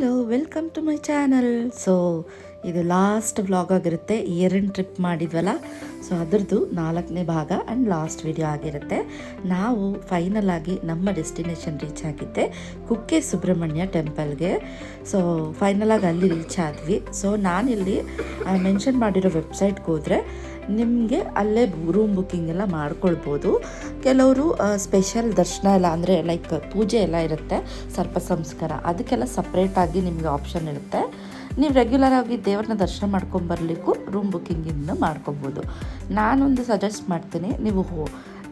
Hello welcome to my channel so ಇದು last vlog ಆಗಿರುತ್ತೆ. Year trip ಮಾಡಿದ್ವಲ್ಲ? So ಅದರದ್ದು ನಾಲ್ಕನೇ ಭಾಗ ಆ್ಯಂಡ್ ಲಾಸ್ಟ್ ವಿಡಿಯೋ ಆಗಿರುತ್ತೆ. ನಾವು ಫೈನಲ್ ಆಗಿ ನಮ್ಮ ಡೆಸ್ಟಿನೇಷನ್ ರೀಚ್ ಆಗಿದ್ದೆ ಕುಕ್ಕೆ ಸುಬ್ರಹ್ಮಣ್ಯ ಟೆಂಪಲ್ಗೆ ಸೊ ಫೈನಲಾಗಿ ಅಲ್ಲಿ ರೀಚ್ ಆದ್ವಿ. ಸೊ ನಾನಿಲ್ಲಿ ಮೆನ್ಷನ್ ಮಾಡಿರೋ ವೆಬ್ಸೈಟ್ಗೆ ಹೋದರೆ ನಿಮಗೆ ಅಲ್ಲೇ ರೂಮ್ ಬುಕ್ಕಿಂಗ್ ಎಲ್ಲ ಮಾಡ್ಕೊಳ್ಬೋದು. ಕೆಲವರು ಸ್ಪೆಷಲ್ ದರ್ಶನ ಎಲ್ಲ ಅಂದರೆ ಲೈಕ್ ಪೂಜೆ ಎಲ್ಲ ಇರುತ್ತೆ, ಸರ್ಪ ಸಂಸ್ಕಾರ. ಅದಕ್ಕೆಲ್ಲ ಸಪ್ರೇಟಾಗಿ ನಿಮಗೆ ಆಪ್ಷನ್ ಇರುತ್ತೆ. ನೀವು ರೆಗ್ಯುಲರ್ ಆಗಿ ದೇವ್ರನ್ನ ದರ್ಶನ ಮಾಡ್ಕೊಂಬರ್ಲಿಕ್ಕೂ ರೂಮ್ ಬುಕ್ಕಿಂಗಿಂದ ಮಾಡ್ಕೊಬೋದು ನಾನೊಂದು ಸಜೆಸ್ಟ್ ಮಾಡ್ತೀನಿ, ನೀವು ಹೋ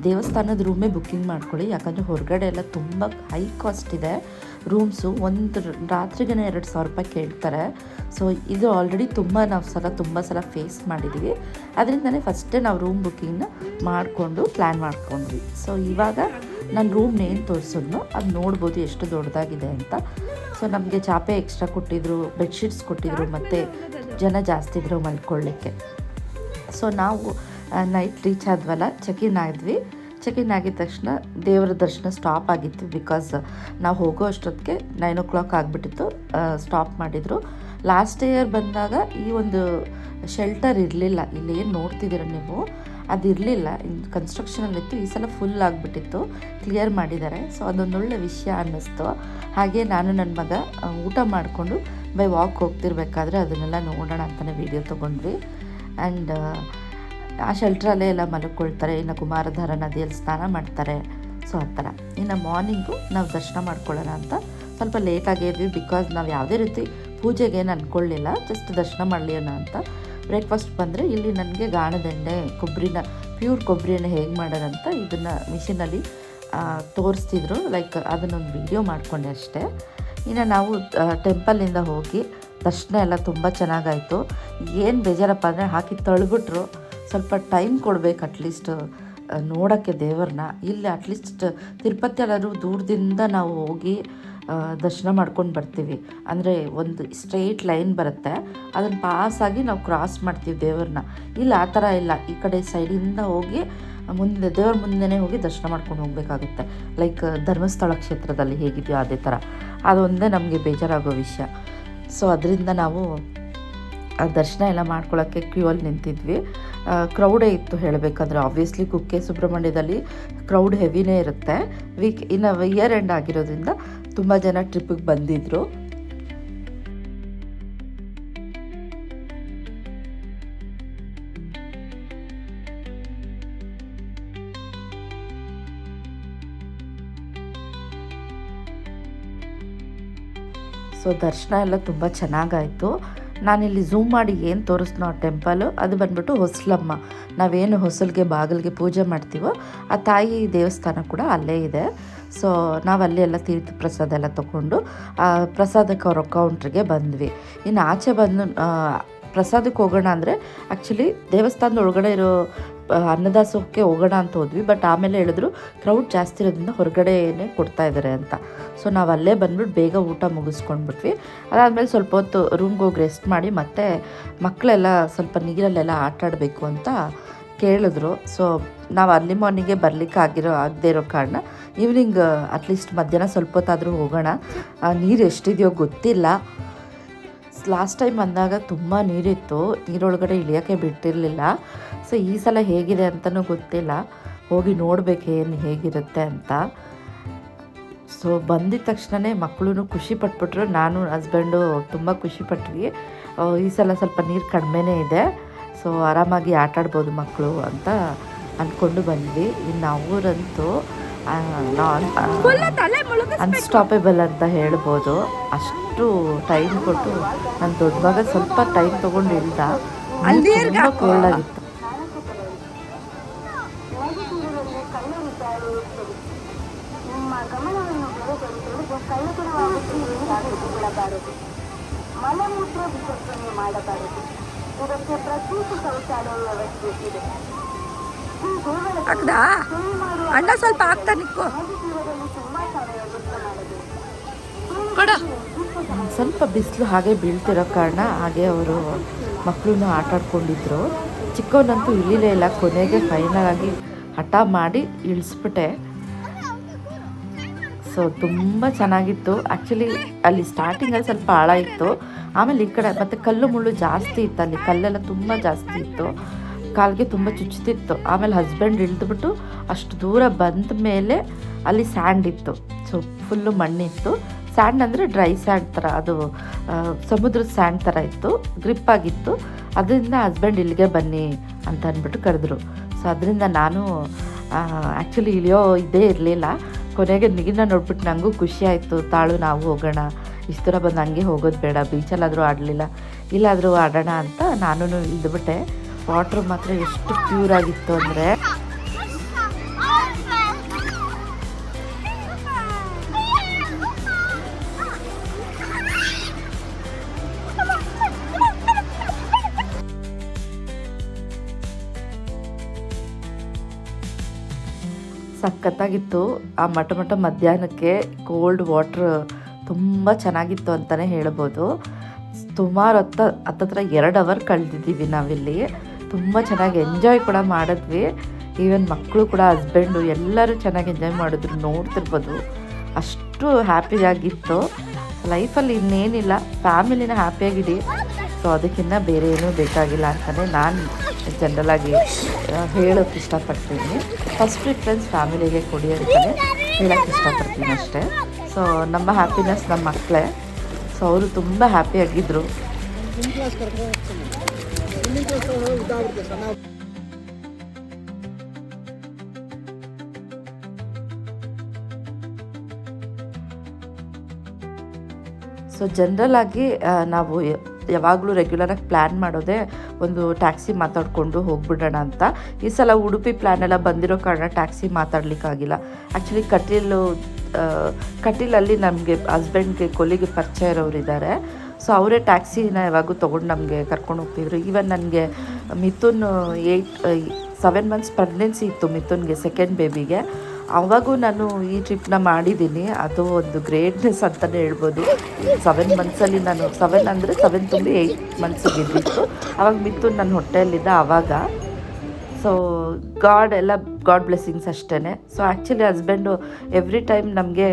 ದೇವಸ್ಥಾನದ ರೂಮೇ ಬುಕ್ಕಿಂಗ್ ಮಾಡ್ಕೊಳ್ಳಿ. ಯಾಕಂದರೆ ಹೊರಗಡೆ ಎಲ್ಲ ತುಂಬ ಹೈ ಕಾಸ್ಟ್ ಇದೆ. ರೂಮ್ಸು ಒಂದು ರಾತ್ರಿಗೆ ಎರಡು ಸಾವಿರ ರೂಪಾಯಿ ಕೇಳ್ತಾರೆ. ಸೊ ಇದು ಆಲ್ರೆಡಿ ತುಂಬ ನಾವು ಸಲ, ತುಂಬ ಸಲ ಫೇಸ್ ಮಾಡಿದ್ದೀವಿ ಅದರಿಂದನೇ ಫಸ್ಟೇ ನಾವು ರೂಮ್ ಬುಕ್ಕಿಂಗ್ನ ಮಾಡಿಕೊಂಡು ಪ್ಲ್ಯಾನ್ ಮಾಡ್ಕೊಂಡ್ವಿ. ಸೊ ಇವಾಗ ನಾನು ರೂಮ್ ಏನು ತೋರಿಸಿದ್ನೋ ಅದು ನೋಡ್ಬೋದು ಎಷ್ಟು ದೊಡ್ಡದಾಗಿದೆ ಅಂತ. ಸೊ ನಮಗೆ ಚಾಪೆ ಎಕ್ಸ್ಟ್ರಾ ಕೊಟ್ಟಿದ್ರು ಬೆಡ್ಶೀಟ್ಸ್ ಕೊಟ್ಟಿದ್ರು, ಮತ್ತು ಜನ ಜಾಸ್ತಿ ಇದ್ರು ಮಲ್ಕೊಳ್ಳಿಕ್ಕೆ. ಸೊ ನಾವು ನೈಟ್ ರೀಚ್ ಆದ್ವಲ್ಲ? ಚೆಕ್ ಇನ್ ಆಗಿದ್ವಿ. ಚೆಕ್ ಇನ್ ಆಗಿದ ತಕ್ಷಣ ದೇವರ ದರ್ಶನ ಸ್ಟಾಪ್ ಆಗಿತ್ತು ಬಿಕಾಸ್ ನಾವು ಹೋಗೋ ಅಷ್ಟೊತ್ತಿಗೆ ನೈನ್ ಓ ಕ್ಲಾಕ್ ಆಗಿಬಿಟ್ಟಿತ್ತು ಸ್ಟಾಪ್ ಮಾಡಿದರು. ಲಾಸ್ಟ್ ಇಯರ್ ಬಂದಾಗ ಈ ಒಂದು ಶೆಲ್ಟರ್ ಇರಲಿಲ್ಲ. ಇಲ್ಲಿ ಏನು ನೋಡ್ತಿದ್ದೀರ ನೀವು? ಅದು ಇರಲಿಲ್ಲ. ಕನ್ಸ್ಟ್ರಕ್ಷನಲ್ಲಿತ್ತು ಈ ಸಲ ಫುಲ್ ಆಗಿಬಿಟ್ಟಿತ್ತು. ಕ್ಲಿಯರ್ ಮಾಡಿದ್ದಾರೆ. ಸೊ ಅದೊಂದೊಳ್ಳೆ ವಿಷಯ ಅನ್ನಿಸ್ತು. ಹಾಗೆ ನಾನು ನನ್ನ ಮಗ ಊಟ ಮಾಡಿಕೊಂಡು ಬೈ ವಾಕ್ ಹೋಗ್ತಿರ್ಬೇಕಾದ್ರೆ ಅದನ್ನೆಲ್ಲ ನೋಡೋಣ ಅಂತಲೇ ವೀಡಿಯೋ ತೊಗೊಂಡ್ವಿ. ಆ್ಯಂಡ್ ಆ ಶೆಲ್ಟ್ರಲ್ಲೇ ಎಲ್ಲ ಮಲ್ಕೊಳ್ತಾರೆ ಇನ್ನು ಕುಮಾರಧಾರ ನದಿಯಲ್ಲಿ ಸ್ನಾನ ಮಾಡ್ತಾರೆ. ಸೊ ಆ ಥರ. ಇನ್ನು ಮಾರ್ನಿಂಗು ನಾವು ದರ್ಶನ ಮಾಡ್ಕೊಳ್ಳೋಣ ಅಂತ ಸ್ವಲ್ಪ ಲೇಟ್ ಇದ್ವಿ ಬಿಕಾಸ್ ನಾವು ಯಾವುದೇ ರೀತಿ ಪೂಜೆಗೆ ಏನು ಅಂದ್ಕೊಳ್ಳಿಲ್ಲ ಜಸ್ಟ್ ದರ್ಶನ ಮಾಡಲಿಯೋಣ ಅಂತ. ಬ್ರೇಕ್ಫಾಸ್ಟ್ ಬಂದರೆ ಇಲ್ಲಿ ನನಗೆ ಗಾಣದೆಣ್ಣೆ ಕೊಬ್ಬರಿನ ಪ್ಯೂರ್ ಕೊಬ್ಬರಿನ ಹೇಗೆ ಮಾಡೋದಂತ ಇದನ್ನು ಮಿಷಿನಲ್ಲಿ ತೋರಿಸ್ತಿದ್ರು. ಲೈಕ್ ಅದನ್ನೊಂದು ವಿಡಿಯೋ ಮಾಡಿಕೊಂಡೆ ಅಷ್ಟೇ. ಇನ್ನು ನಾವು ಟೆಂಪಲಿಂದ ಹೋಗಿ ದರ್ಶನ ಎಲ್ಲ ತುಂಬ ಚೆನ್ನಾಗಾಯಿತು. ಏನು ಬೇಜಾರಪ್ಪ ಅಂದರೆ ಹಾಕಿ ತಳ್ಬಿಟ್ರು. ಸ್ವಲ್ಪ ಟೈಮ್ ಕೊಡ್ಬೇಕು ಅಟ್ಲೀಸ್ಟ್ ನೋಡೋಕ್ಕೆ ದೇವ್ರನ್ನ. ಇಲ್ಲಿ ಅಟ್ಲೀಸ್ಟ್ ತಿರುಪತಿ ದೂರದಿಂದ ನಾವು ಹೋಗಿ ದರ್ಶನ ಮಾಡ್ಕೊಂಡು ಬರ್ತೀವಿ. ಅಂದರೆ ಒಂದು ಸ್ಟ್ರೈಟ್ ಲೈನ್ ಬರುತ್ತೆ. ಅದನ್ನು ಪಾಸಾಗಿ ನಾವು ಕ್ರಾಸ್ ಮಾಡ್ತೀವಿ ದೇವ್ರನ್ನ. ಇಲ್ಲಿ, ಆ ಥರ ಇಲ್ಲ. ಈ ಕಡೆ ಸೈಡಿಂದ ಹೋಗಿ, ಮುಂದೆ, ದೇವ್ರ ಮುಂದೆನೇ ಹೋಗಿ ದರ್ಶನ ಮಾಡ್ಕೊಂಡು ಹೋಗಬೇಕಾಗುತ್ತೆ. ಲೈಕ್ ಧರ್ಮಸ್ಥಳ ಕ್ಷೇತ್ರದಲ್ಲಿ ಹೇಗಿದೆಯೋ ಅದೇ ಥರ. ಅದೊಂದೇ ನಮಗೆ ಬೇಜಾರಾಗೋ ವಿಷಯ. ಸೊ ಅದರಿಂದ ನಾವು ದರ್ಶನ ಎಲ್ಲ ಮಾಡ್ಕೊಳ್ಳೋಕ್ಕೆ ಕ್ಯೂ ಅಲ್ಲಿ ನಿಂತಿದ್ವಿ. ಕ್ರೌಡೇ ಇತ್ತು ಹೇಳಬೇಕಂದ್ರೆ. ಆಬ್ವಿಯಸ್ಲಿ ಕುಕ್ಕೆ ಸುಬ್ರಹ್ಮಣ್ಯದಲ್ಲಿ ಕ್ರೌಡ್ ಹೆವಿನೇ ಇರುತ್ತೆ. ವೀಕ್ ಇನ್ನು ಇಯರ್ ಎಂಡ್ ಆಗಿರೋದ್ರಿಂದ ತುಂಬ ಜನ ಟ್ರಿಪ್ಪಿಗೆ ಬಂದಿದ್ದರು ಸೊ ದರ್ಶನ ಎಲ್ಲ ತುಂಬ ಚೆನ್ನಾಗಾಯಿತು. ನಾನಿಲ್ಲಿ ಝೂಮ್ ಮಾಡಿ ಏನು ತೋರಿಸ್ನೋ ಆ ಟೆಂಪಲು ಅದು ಬಂದ್ಬಿಟ್ಟು ಹೊಸಲಮ್ಮ. ನಾವೇನು ಹೊಸಲಿಗೆ ಬಾಗಿಲಿಗೆ ಪೂಜೆ ಮಾಡ್ತೀವೋ, ಆ ತಾಯಿ ದೇವಸ್ಥಾನ ಕೂಡ ಅಲ್ಲೇ ಇದೆ. ಸೊ ನಾವು ಅಲ್ಲೇ ಎಲ್ಲ ತೀರ್ಥ ಪ್ರಸಾದ ಎಲ್ಲ ತೊಗೊಂಡು ಪ್ರಸಾದಕ್ಕೆ ಅವ್ರ ಕೌಂಟ್ರಿಗೆ ಬಂದ್ವಿ. ಇನ್ನು ಆಚೆ ಬಂದು ಪ್ರಸಾದಕ್ಕೆ ಹೋಗೋಣ ಅಂದರೆ ಆ್ಯಕ್ಚುಲಿ ದೇವಸ್ಥಾನದ ಒಳಗಡೆ ಇರೋ ಅನ್ನದಾಸೋಹಕ್ಕೆ ಹೋಗೋಣ ಅಂತ ಹೋದ್ವಿ ಬಟ್ ಆಮೇಲೆ ಹೇಳಿದ್ರು ಕ್ರೌಡ್ ಜಾಸ್ತಿ ಇರೋದ್ರಿಂದ ಹೊರಗಡೆನೇ ಕೊಡ್ತಾ ಇದ್ದಾರೆ ಅಂತ. ಸೊ ನಾವು ಅಲ್ಲೇ ಬಂದ್ಬಿಟ್ಟು ಬೇಗ ಊಟ ಮುಗಿಸ್ಕೊಂಡ್ಬಿಟ್ವಿ. ಅದಾದಮೇಲೆ ಸ್ವಲ್ಪ ಹೊತ್ತು ರೂಮ್ಗೆ ಹೋಗಿ ರೆಸ್ಟ್ ಮಾಡಿ ಮತ್ತೆ ಮಕ್ಕಳೆಲ್ಲ ಸ್ವಲ್ಪ ನೀರಲ್ಲೆಲ್ಲ ಆಟ ಆಡಬೇಕು ಅಂತ ಕೇಳಿದ್ರು. ಸೊ ನಾವು ಅರ್ಲಿ ಮಾರ್ನಿಂಗೆ ಬರಲಿಕ್ಕೆ ಆಗಿರೋ, ಆಗದೆ ಇರೋ ಕಾರಣ ಈವ್ನಿಂಗ್ ಅಟ್ಲೀಸ್ಟ್ ಮಧ್ಯಾಹ್ನ ಸ್ವಲ್ಪ ಹೊತ್ತಾದರೂ ಹೋಗೋಣ. ನೀರು ಎಷ್ಟಿದೆಯೋ ಗೊತ್ತಿಲ್ಲ. ಲಾಸ್ಟ್ ಟೈಮ್ ಬಂದಾಗ ತುಂಬ ನೀರಿತ್ತು. ನೀರೊಳಗಡೆ ಇಳಿಯೋಕ್ಕೆ ಬಿಟ್ಟಿರಲಿಲ್ಲ. ಸೊ ಈ ಸಲ ಹೇಗಿದೆ ಅಂತಲೂ ಗೊತ್ತಿಲ್ಲ. ಹೋಗಿ ನೋಡಬೇಕು ಏನು ಹೇಗಿರುತ್ತೆ ಅಂತ. ಸೊ ಬಂದಿದ ತಕ್ಷಣವೇ ಮಕ್ಕಳು ಖುಷಿ ಪಟ್ಬಿಟ್ರು. ನಾನು ಹಸ್ಬೆಂಡು ತುಂಬ ಖುಷಿ ಪಟ್ವಿ. ಈ ಸಲ ಸ್ವಲ್ಪ ನೀರು ಕಡಿಮೆನೇ ಇದೆ. ಸೊ ಆರಾಮಾಗಿ ಆಟಾಡ್ಬೋದು ಮಕ್ಕಳು ಅಂತ ಅಂದ್ಕೊಂಡು ಬಂದ್ವಿ. ಇನ್ನು ಅವರಂತೂ ಅನ್ಸ್ಟಾಪೇಬಲ್ ಅಂತ ಹೇಳ್ಬೋದು. ಅಷ್ಟು ಟೈಮ್ ಕೊಟ್ಟು ನನ್ನ ದೊಡ್ಡ ಮಗ ಸ್ವಲ್ಪ ಟೈಮ್ ತೊಗೊಂಡು ಇಲ್ದ ತುಂಬ ಕೋಲ್ಡ್ ಆಗಿತ್ತು. ಮಲಮೂತ್ರ ವಿಸರ್ಜನೆ ಮಾಡಬಾರದು. ಇದಕ್ಕೆ ಪ್ರತ್ಯೇಕ ಶೌಚಾಲಯ ವ್ಯವಸ್ಥೆ ಇದೆ. ಈ ಅಣ್ಣ ಸ್ವಲ್ಪ ಆಗ್ತಾ ನಿಕ್ಕು. ಸ್ವಲ್ಪ ಬಿಸಿಲು ಹಾಗೆ ಬೀಳ್ತಿರೋ ಕಾರಣ ಹಾಗೆ ಅವರು ಮಕ್ಕಳನ್ನ ಆಟ ಆಡ್ಕೊಂಡಿದ್ರು. ಚಿಕ್ಕವನಂತೂ ಇಳಿಲೇ ಇಲ್ಲ. ಕೊನೆಗೆ ಫೈನಲ್ ಆಗಿ ಹಠ ಮಾಡಿ ಇಳಿಸ್ಬಿಟ್ಟೆ. ಸೊ ಸೊ ತುಂಬ ಚೆನ್ನಾಗಿತ್ತು. ಆ್ಯಕ್ಚುಲಿ ಅಲ್ಲಿ ಸ್ಟಾರ್ಟಿಂಗಲ್ಲಿ ಸ್ವಲ್ಪ ಆಳ ಇತ್ತು ಆಮೇಲೆ ಈ ಕಡೆ ಮತ್ತು ಕಲ್ಲು ಮುಳ್ಳು ಜಾಸ್ತಿ ಇತ್ತು ಅಲ್ಲಿ ಕಲ್ಲೆಲ್ಲ ತುಂಬ ಜಾಸ್ತಿ ಇತ್ತು. ಕಾಲಿಗೆ ತುಂಬ ಚುಚ್ಚುತ್ತಿತ್ತು ಆಮೇಲೆ ಹಸ್ಬೆಂಡ್ ಇಳಿದ್ಬಿಟ್ಟು ಅಷ್ಟು ದೂರ ಬಂದ ಮೇಲೆ ಅಲ್ಲಿ ಸ್ಯಾಂಡ್ ಇತ್ತು. ಸೊ ಫುಲ್ಲು ಮಣ್ಣಿತ್ತು. ಸ್ಯಾಂಡ್ ಅಂದರೆ ಡ್ರೈ ಸ್ಯಾಂಡ್ ಥರ ಅದು ಸಮುದ್ರದ ಸ್ಯಾಂಡ್ ಥರ ಇತ್ತು. ಗ್ರಿಪ್ ಆಗಿತ್ತು. ಅದರಿಂದ ಹಸ್ಬೆಂಡ್ ಇಲ್ಲಿಗೆ ಬನ್ನಿ ಅಂತ ಅಂದ್ಬಿಟ್ಟು ಕರೆದ್ರು. ಸೊ ಅದರಿಂದ ನಾನು ಆ್ಯಕ್ಚುಲಿ ಇಳಿಯೋ ಇದೇ ಇರಲಿಲ್ಲ. ಕೊನೆಗೆ ನೀರನ್ನ ನೋಡ್ಬಿಟ್ಟು ನನಗೂ ಖುಷಿ ಆಯಿತು. ತಾಳು, ನಾವು ಹೋಗೋಣ. ಇಷ್ಟು ದೂರ ಬಂದು ಹಂಗೆ ಹೋಗೋದು ಬೇಡ. ಬೀಚಲ್ಲಾದರೂ ಆಡಲಿಲ್ಲ. ಇಲ್ಲಾದರೂ ಆಡೋಣ ಅಂತ ನಾನು ಇಳಿದ್ಬಿಟ್ಟೆ. ವಾಟ್ರ್ ಮಾತ್ರ ಎಷ್ಟು ಪ್ಯೂರ್ ಆಗಿತ್ತು ಅಂದರೆ. ಸಖತ್ತಾಗಿತ್ತು. ಆ ಮಠ ಮಠ ಮಧ್ಯಾಹ್ನಕ್ಕೆ ಕೋಲ್ಡ್ ವಾಟ್ರ್ ತುಂಬ ಚೆನ್ನಾಗಿತ್ತು ಅಂತಲೇ ಹೇಳ್ಬೋದು. ಸುಮಾರು ಹತ್ತ, ಹತ್ತತ್ರ ಎರಡು ಅವರ್ ಕಳೆದಿದ್ದೀವಿ ನಾವಿಲ್ಲಿ. ತುಂಬ ಚೆನ್ನಾಗಿ ಎಂಜಾಯ್ ಕೂಡ ಮಾಡಿದ್ವಿ. ಈವನ್ ಮಕ್ಕಳು ಕೂಡ ಹಸ್ಬೆಂಡು ಎಲ್ಲರೂ ಚೆನ್ನಾಗಿ ಎಂಜಾಯ್ ಮಾಡಿದ್ರು, ನೋಡ್ತಿರ್ಬೋದು. ಅಷ್ಟು ಹ್ಯಾಪಿಯಾಗಿತ್ತು ಲೈಫಲ್ಲಿ ಇನ್ನೇನಿಲ್ಲ ಫ್ಯಾಮಿಲಿನ ಹ್ಯಾಪಿಯಾಗಿಡಿ ಸೊ ಅದಕ್ಕಿಂತ ಬೇರೆ ಏನೂ ಬೇಕಾಗಿಲ್ಲ ಅಂತಲೇ ನಾನು ಜನರಲಾಗಿ ಹೇಳೋಕ್ಕೆ ಇಷ್ಟಪಡ್ತೀನಿ. ಫಸ್ಟ್ ಪ್ರಿಫರೆನ್ಸ್ ಫ್ಯಾಮಿಲಿಗೆ ಕೊಡಿ ಅಂತಲೇ ಹೇಳೋಕ್ಕೆ ಇಷ್ಟಪಡ್ತೀನಿ ಅಷ್ಟೇ. ಸೊ ನಮ್ಮ ಹ್ಯಾಪಿನೆಸ್ ನಮ್ಮ ಮಕ್ಕಳೇ ಸೊ ಅವರು ತುಂಬ ಹ್ಯಾಪಿಯಾಗಿದ್ದರು ಸೊ ಜನರಲ್ ಆಗಿ ಆ, ನಾವು ಯಾವಾಗಲೂ ರೆಗ್ಯುಲರಾಗಿ ಪ್ಲ್ಯಾನ್ ಮಾಡೋದೇ ಒಂದು ಟ್ಯಾಕ್ಸಿ ಮಾತಾಡಿಕೊಂಡು ಹೋಗ್ಬಿಡೋಣ ಅಂತ. ಈ ಸಲ ಉಡುಪಿ ಪ್ಲ್ಯಾನ್ ಎಲ್ಲ ಬಂದಿರೋ ಕಾರಣ ಟ್ಯಾಕ್ಸಿ ಮಾತಾಡ್ಲಿಕ್ಕಾಗಿಲ್ಲ ಆ್ಯಕ್ಚುಲಿ ಕಟೀಲು ಕಟೀಲಲ್ಲಿ ನಮಗೆ ಹಸ್ಬೆಂಡ್ಗೆ ಕೊಲ್ಲಿಗೆ ಪರಿಚಯ ಇರೋರು ಇದ್ದಾರೆ ಸೊ ಅವರೇ ಟ್ಯಾಕ್ಸಿನ ಯಾವಾಗೂ ತೊಗೊಂಡು ನಮಗೆ ಕರ್ಕೊಂಡು ಹೋಗ್ತಿದ್ರು. ಈವನ್ ನನಗೆ Mithun eight seven months pregnancy ಇತ್ತು ಮಿಥುನ್ಗೆ ಸೆಕೆಂಡ್ ಬೇಬಿಗೆ ಅವಾಗೂ ನಾನು ಈ ಟ್ರಿಪ್ನ ಮಾಡಿದ್ದೀನಿ. ಅದು ಒಂದು ಗ್ರೇಟ್ನೆಸ್ ಅಂತಲೇ ಹೇಳ್ಬೋದು. ಸೆವೆನ್ ಮಂತ್ಸಲ್ಲಿ ನಾನು ಸೆವೆನ್ ಅಂದರೆ ಸೆವೆನ್ ತುಂಬಿ ಏಯ್ಟ್ ಮಂತ್ಸಿಗೆ ಇದ್ದಿತ್ತು ಅವಾಗ ಮಿಥುನ್ ನನ್ನ ಹೊಟ್ಟೆಯಲ್ಲಿದ್ದ ಆವಾಗ ಸೊ ಗಾಡ್ ಎಲ್ಲ ಗಾಡ್ ಬ್ಲೆಸ್ಸಿಂಗ್ಸ್ ಅಷ್ಟೇ so actually husband every time ನಮಗೆ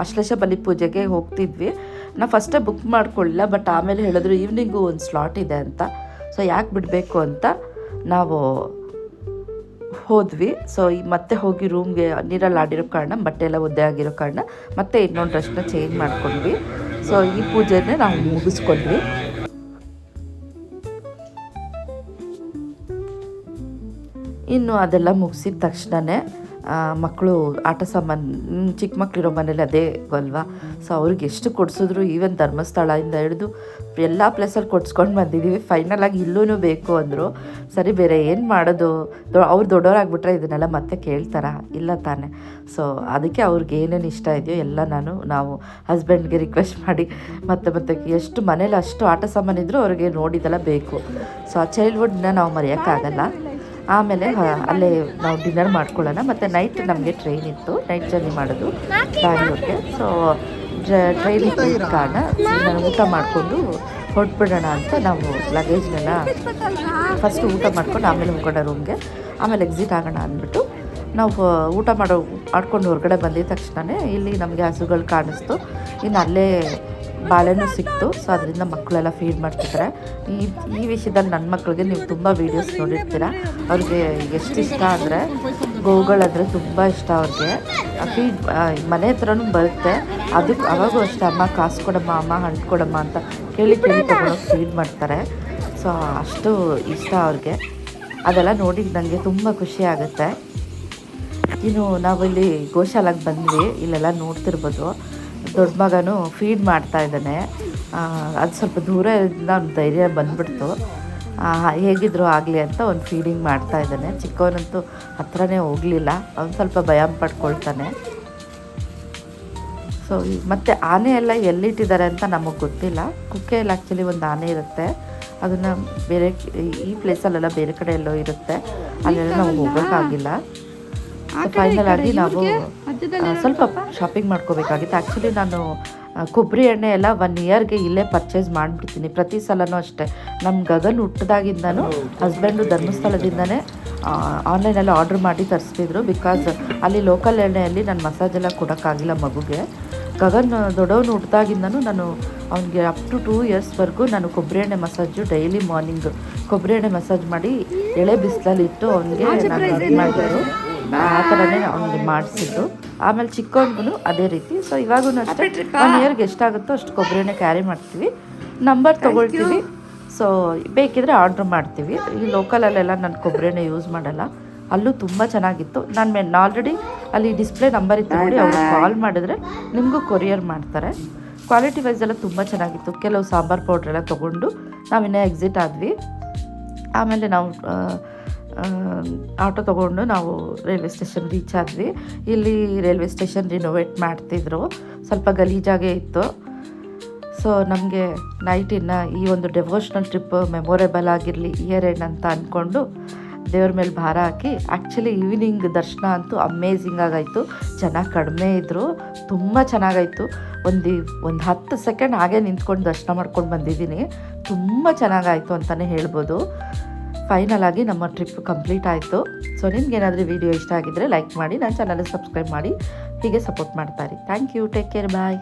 ಆಶ್ಲೇಷ ಬಲಿ ಪೂಜೆಗೆ ಹೋಗ್ತಿದ್ವಿ. ನಾವು ಫಸ್ಟೇ ಬುಕ್ ಮಾಡ್ಕೊಳ್ಳಿಲ್ಲ ಬಟ್ ಆಮೇಲೆ ಹೇಳಿದ್ರು ಈವ್ನಿಂಗು ಒಂದು ಸ್ಲಾಟ್ ಇದೆ ಅಂತ. ಸೊ ಯಾಕೆ ಬಿಡಬೇಕು ಅಂತ ನಾವು ಹೋದ್ವಿ. ಸೊ ಈ ಮತ್ತೆ ಹೋಗಿ ರೂಮ್ಗೆ ನೀರಲ್ಲಿ ಆಡಿರೋ ಕಾರಣ, ಬಟ್ಟೆ ಎಲ್ಲ ಒದ್ದೆ ಆಗಿರೋ ಕಾರಣ ಮತ್ತೆ ಇನ್ನೊಂದು ಡ್ರೆಸ್ನ ಚೇಂಜ್ ಮಾಡ್ಕೊಂಡ್ವಿ. ಸೊ ಈ ಪೂಜೆನೇ ನಾವು ಮುಗಿಸ್ಕೊಂಡ್ವಿ. ಇನ್ನು ಅದೆಲ್ಲ ಮುಗಿಸಿದ ತಕ್ಷಣವೇ ಮಕ್ಕಳು ಆಟ ಸಾಮಾನು ಚಿಕ್ಕ ಮಕ್ಕಳಿರೋ ಮನೇಲಿ ಅದೇ ಅಲ್ವಾ? ಸೊ ಅವ್ರಿಗೆ ಎಷ್ಟು ಕೊಡಿಸಿದ್ರು ಈವನ್ ಧರ್ಮಸ್ಥಳದಿಂದ ಹಿಡಿದು ಎಲ್ಲ ಪ್ಲೇಸಲ್ಲಿ ಕೊಡ್ಸ್ಕೊಂಡು ಬಂದಿದ್ದೀವಿ ಫೈನಲ್ ಆಗಿ ಇಲ್ಲೂ ಬೇಕು ಅಂದರು. ಸರಿ, ಬೇರೆ ಏನು ಮಾಡೋದು? ದೊ- ಅವ್ರು ದೊಡ್ಡವರಾಗ್ಬಿಟ್ರೆ ಇದನ್ನೆಲ್ಲ ಮತ್ತೆ ಕೇಳ್ತಾರ? ಇಲ್ಲ ತಾನೆ. ಸೊ ಅದಕ್ಕೆ ಅವ್ರಿಗೆ ಏನೇನು ಇಷ್ಟ ಇದೆಯೋ ಎಲ್ಲ ನಾನು, ನಾವು ಹಸ್ಬೆಂಡ್ಗೆ ರಿಕ್ವೆಸ್ಟ್ ಮಾಡಿ ಮತ್ತೆ ಮತ್ತೆ ಎಷ್ಟು ಮನೇಲಿ ಅಷ್ಟು ಆಟ ಸಾಮಾನಿದ್ರು ಅವ್ರಿಗೆ ನೋಡಿದೆಲ್ಲ ಬೇಕು. ಸೊ ಆ ಚೈಲ್ಡ್ಹುಡ್ನ ನಾವು ಮರೆಯೋಕ್ಕಾಗಲ್ಲ. ಆಮೇಲೆ ಅಲ್ಲೇ ನಾವು ಡಿನ್ನರ್ ಮಾಡ್ಕೊಳ್ಳೋಣ. ಮತ್ತು ನೈಟ್ ನಮಗೆ ಟ್ರೈನ್ ಇತ್ತು. ನೈಟ್ ಜರ್ನಿ ಮಾಡೋದು ಬ್ಯಾಂಗ್ಳೂರ್ಗೆ ಸೊ ಟ್ರೈನ್ ಇತ್ತು ಕಾರಣ ನಾನು ಊಟ ಮಾಡಿಕೊಂಡು ಹೊರಟ್ಬಿಡೋಣ ಅಂತ ನಾವು ಲಗೇಜ್ನೆಲ್ಲ ಫಸ್ಟ್ ಊಟ ಮಾಡ್ಕೊಂಡು ಆಮೇಲೆ ಹೋಗೋಣ ರೂಮ್ಗೆ ಆಮೇಲೆ ಎಕ್ಸಿಟ್ ಆಗೋಣ ಅಂದ್ಬಿಟ್ಟು ನಾವು ಊಟ ಮಾಡೋ ಮಾಡ್ಕೊಂಡು ಹೊರಗಡೆ ಬಂದಿದ ತಕ್ಷಣವೇ ಇಲ್ಲಿ ನಮಗೆ ಹಸುಗಳು ಕಾಣಿಸ್ತು. ಇನ್ನು ಅಲ್ಲೇ ಬಾಳೆನೂ ಸಿಕ್ತು. ಸೊ ಅದರಿಂದ ಮಕ್ಕಳೆಲ್ಲ ಫೀಡ್ ಮಾಡ್ತಿದ್ದಾರೆ. ಈ ಈ ವಿಷಯದಲ್ಲಿ ನನ್ನ ಮಕ್ಕಳಿಗೆ ನೀವು ತುಂಬ ವೀಡಿಯೋಸ್ ನೋಡಿರ್ತೀರ. ಅವ್ರಿಗೆ ಎಷ್ಟು ಇಷ್ಟ ಅಂದರೆ ಗೋಗಳಾದರೆ ತುಂಬ ಇಷ್ಟ ಅವ್ರಿಗೆ. ಫೀಡ್ ಮನೆ ಹತ್ರನೂ ಬರುತ್ತೆ. ಅದಕ್ಕೆ ಅವಾಗೂ ಅಷ್ಟೇ, ಅಮ್ಮ, ಕಾಸು ಕೊಡಮ್ಮ, ಅಮ್ಮ, ಹಣ್ಣು ಕೊಡಮ್ಮ ಅಂತ ಕೇಳಿ ಕೇಳಿ ತೊಗೊಂಡೋಗಿ ಫೀಡ್ ಮಾಡ್ತಾರೆ. ಸೊ ಅಷ್ಟು ಇಷ್ಟ ಅವ್ರಿಗೆ. ಅದೆಲ್ಲ ನೋಡಿ ನನಗೆ ತುಂಬ ಖುಷಿ ಆಗುತ್ತೆ. ಇನ್ನು ನಾವಿಲ್ಲಿ ಗೋಶಾಲಾಗೆ ಬಂದ್ವಿ. ಇಲ್ಲೆಲ್ಲ ನೋಡ್ತಿರ್ಬೋದು. ದೊಡ್ಡ ಮಗನು ಫೀಡ್ ಮಾಡ್ತಾ ಇದ್ದಾನೆ. ಅದು ಸ್ವಲ್ಪ ದೂರ ಇದ್ದ ಅವ್ನ ಧೈರ್ಯ ಬಂದ್ಬಿಡ್ತು. ಹೇಗಿದ್ರು ಆಗಲಿ ಅಂತ ಒಂದು ಫೀಡಿಂಗ್ ಮಾಡ್ತಾ ಇದ್ದಾನೆ. ಚಿಕ್ಕವನಂತೂ ಹತ್ರನೇ ಹೋಗಲಿಲ್ಲ. ಅವ್ನು ಸ್ವಲ್ಪ ಭಯ ಪಡ್ಕೊಳ್ತಾನೆ. ಸೊ ಮತ್ತು ಆನೆ ಎಲ್ಲ ಎಲ್ಲಿಟ್ಟಿದ್ದಾರೆ ಅಂತ ನಮಗೆ ಗೊತ್ತಿಲ್ಲ. ಕುಕ್ಕೆಯಲ್ಲಿ ಆ್ಯಕ್ಚುಲಿ ಒಂದು ಆನೆ ಇರುತ್ತೆ. ಅದನ್ನು ಬೇರೆ ಈ ಪ್ಲೇಸಲ್ಲೆಲ್ಲ ಬೇರೆ ಕಡೆ ಎಲ್ಲೋ ಇರುತ್ತೆ. ಅಲ್ಲೆಲ್ಲ ನಾವು ಹೋಗೋಕ್ಕಾಗಿಲ್ಲ. ಫೈನಲ್ ಆಗಿ ನಾವು ಸ್ವಲ್ಪ ಶಾಪಿಂಗ್ ಮಾಡ್ಕೋಬೇಕಾಗಿತ್ತು. ಆ್ಯಕ್ಚುಲಿ ನಾನು ಕೊಬ್ಬರಿ ಎಣ್ಣೆ ಎಲ್ಲ ಒನ್ ಇಯರ್ಗೆ ಇಲ್ಲೇ ಪರ್ಚೇಸ್ ಮಾಡಿಬಿಡ್ತೀನಿ. ಪ್ರತಿ ಸಲನೂ ಅಷ್ಟೇ. ನಮ್ಮ ಗಗನ್ ಹುಟ್ಟಿದಾಗಿಂದನೂ ಹಸ್ಬೆಂಡು ಧರ್ಮಸ್ಥಳದಿಂದನೇ ಆನ್ಲೈನಲ್ಲಿ ಆರ್ಡ್ರ್ ಮಾಡಿ ತರಿಸ್ತಿದ್ರು. ಬಿಕಾಸ್ ಅಲ್ಲಿ ಲೋಕಲ್ ಎಣ್ಣೆಯಲ್ಲಿ ನಾನು ಮಸಾಜ್ ಎಲ್ಲ ಕೊಡೋಕ್ಕಾಗಿಲ್ಲ ಮಗುಗೆ. ಗಗನ್ ದೊಡ್ಡವನು ಹುಟ್ಟಿದಾಗಿಂದನೂ ನಾನು ಅವನಿಗೆ ಅಪ್ ಟು ಟೂ ಇಯರ್ಸ್ವರೆಗೂ ನಾನು ಕೊಬ್ಬರಿ ಎಣ್ಣೆ ಮಸಾಜು ಡೈಲಿ ಮಾರ್ನಿಂಗ್ ಕೊಬ್ಬರಿ ಎಣ್ಣೆ ಮಸಾಜ್ ಮಾಡಿ ಎಳೆ ಬಿಸಿಲಲ್ಲಿ ಇಟ್ಟು ಅವನಿಗೆ ನಾನು ಮಾಡಿದ್ರು ಆ ಥರನೇ ಅವನಿಗೆ ಮಾಡಿಸಿದ್ರು ಆಮೇಲೆ ಚಿಕ್ಕವನಿಗೂ ಅದೇ ರೀತಿ. ಸೊ ಇವಾಗೂ ಅಷ್ಟೇ. ಒನ್ ಇಯರ್ಗೆ ಎಷ್ಟಾಗುತ್ತೋ ಅಷ್ಟು ಕೊಬ್ಬರಿನೇ ಕ್ಯಾರಿ ಮಾಡ್ತೀವಿ. ನಂಬರ್ ತೊಗೊಳ್ತೀವಿ. ಸೊ ಬೇಕಿದ್ರೆ ಆರ್ಡ್ರ್ ಮಾಡ್ತೀವಿ. ಈ ಲೋಕಲಲ್ಲೆಲ್ಲ ನಾನು ಕೊಬ್ಬರಿನೇ ಯೂಸ್ ಮಾಡಲ್ಲ. ಅಲ್ಲೂ ತುಂಬ ಚೆನ್ನಾಗಿತ್ತು. ನಾನು ಮೆನ್ ಆಲ್ರೆಡಿ ಅಲ್ಲಿ ಡಿಸ್ಪ್ಲೇ ನಂಬರ್ ಇತ್ತು ನೋಡಿ ಅವ್ರು ಕಾಲ್ ಮಾಡಿದ್ರೆ ನಿಮಗೂ ಕೊರಿಯರ್ ಮಾಡ್ತಾರೆ. ಕ್ವಾಲಿಟಿ ವೈಸ್ ಎಲ್ಲ ತುಂಬ ಚೆನ್ನಾಗಿತ್ತು. ಕೆಲವು ಸಾಂಬಾರು ಪೌಡ್ರೆಲ್ಲ ತೊಗೊಂಡು ನಾವಿನ್ನೇ ಎಕ್ಸಿಟ್ ಆದ್ವಿ. ಆಮೇಲೆ ನಾವು ಆಟೋ ತೊಗೊಂಡು ನಾವು ರೈಲ್ವೆ ಸ್ಟೇಷನ್ ರೀಚ್ ಆದ್ವಿ. ಇಲ್ಲಿ ರೈಲ್ವೆ ಸ್ಟೇಷನ್ ರಿನೋವೇಟ್ ಮಾಡ್ತಿದ್ರು. ಸ್ವಲ್ಪ ಗಲೀಜಾಗೇ ಇತ್ತು. ಸೊ ನಮಗೆ ನೈಟಿನ ಈ ಒಂದು ಡೆವೋಷ್ನಲ್ ಟ್ರಿಪ್ ಮೆಮೊರೇಬಲ್ ಆಗಿರಲಿ ಇಯರ್ ಎಂಡ್ ಅಂತ ಅಂದ್ಕೊಂಡು ದೇವ್ರ ಮೇಲೆ ಭಾರ ಹಾಕಿ ಆ್ಯಕ್ಚುಲಿ ಈವ್ನಿಂಗ್ ದರ್ಶನ ಅಂತೂ ಅಮೇಝಿಂಗ್ ಆಗಾಯಿತು. ಜನ ಕಡಿಮೆ ಇದ್ದರು ತುಂಬ ಚೆನ್ನಾಗಾಯಿತು. ಒಂದು ಒಂದು ಹತ್ತು ಸೆಕೆಂಡ್ ಹಾಗೆ ನಿಂತ್ಕೊಂಡು ದರ್ಶನ ಮಾಡ್ಕೊಂಡು ಬಂದಿದ್ದೀನಿ. ತುಂಬ ಚೆನ್ನಾಗಾಯಿತು ಅಂತಲೇ ಹೇಳ್ಬೋದು. ಫೈನಲ್ ಆಗಿ ನಮ್ಮ ಟ್ರಿಪ್ ಕಂಪ್ಲೀಟ್ ಆಯಿತು. ಸೊ ನಿಮ್ಗೆ ಏನಾದರೂ ವಿಡಿಯೋ ಇಷ್ಟ ಆಗಿದ್ದರೆ ಲೈಕ್ ಮಾಡಿ, ನನ್ನ ಚಾನಲ್ ಸಬ್ಸ್ಕ್ರೈಬ್ ಮಾಡಿ. ಹೀಗೆ ಸಪೋರ್ಟ್ ಮಾಡ್ತಾರೆ. Thank you take care bye